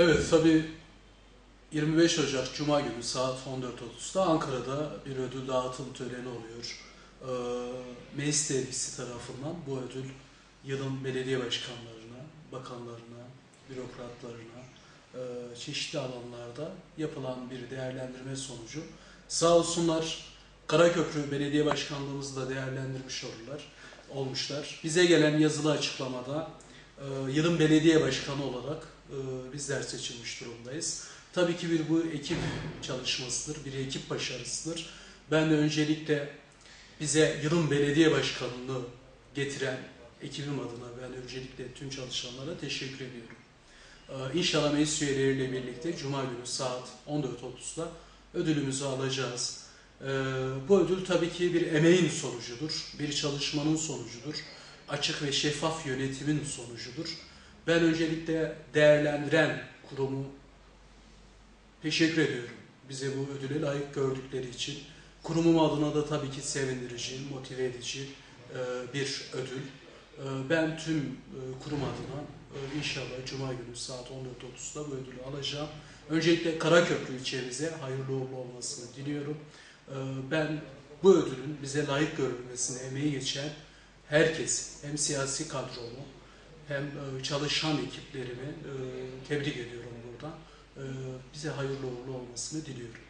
Evet tabii 25 Ocak Cuma günü saat 14.30'da Ankara'da bir ödül dağıtım töreni oluyor. Ee, Meclis Dergisi tarafından bu ödül yılın belediye başkanlarına, bakanlarına, bürokratlarına, e, çeşitli alanlarda yapılan bir değerlendirme sonucu. Sağ olsunlar Karaköprü Belediye Başkanlığımızı da değerlendirmiş olurlar, olmuşlar. Bize gelen yazılı açıklamada e, yılın belediye başkanı olarak bizler seçilmiş durumdayız. Tabii ki bir bu ekip çalışmasıdır, bir ekip başarısıdır. Ben de öncelikle bize yılın belediye başkanını getiren ekibim adına ben öncelikle tüm çalışanlara teşekkür ediyorum. Ee, İnşallah meclis üyeleriyle birlikte Cuma günü saat 14.30'da ödülümüzü alacağız. Ee, Bu ödül tabii ki bir emeğin sonucudur, bir çalışmanın sonucudur, açık ve şeffaf yönetimin sonucudur. Ben öncelikle değerlendiren kurumu teşekkür ediyorum. Bize bu ödüle layık gördükleri için. Kurumum adına da tabii ki sevindirici, motive edici e, bir ödül. E, Ben tüm e, kurum adına inşallah Cuma günü saat 14.30'da bu ödülü alacağım. Öncelikle Karaköprü ilçemize hayırlı uğurlu olmasını diliyorum. Ben bu ödülün bize layık görülmesine emeği geçen herkes, hem siyasi kadromu hem e, çalışan ekiplerimi e, tebrik ediyorum buradan. E, Bize hayırlı uğurlu olmasını diliyorum.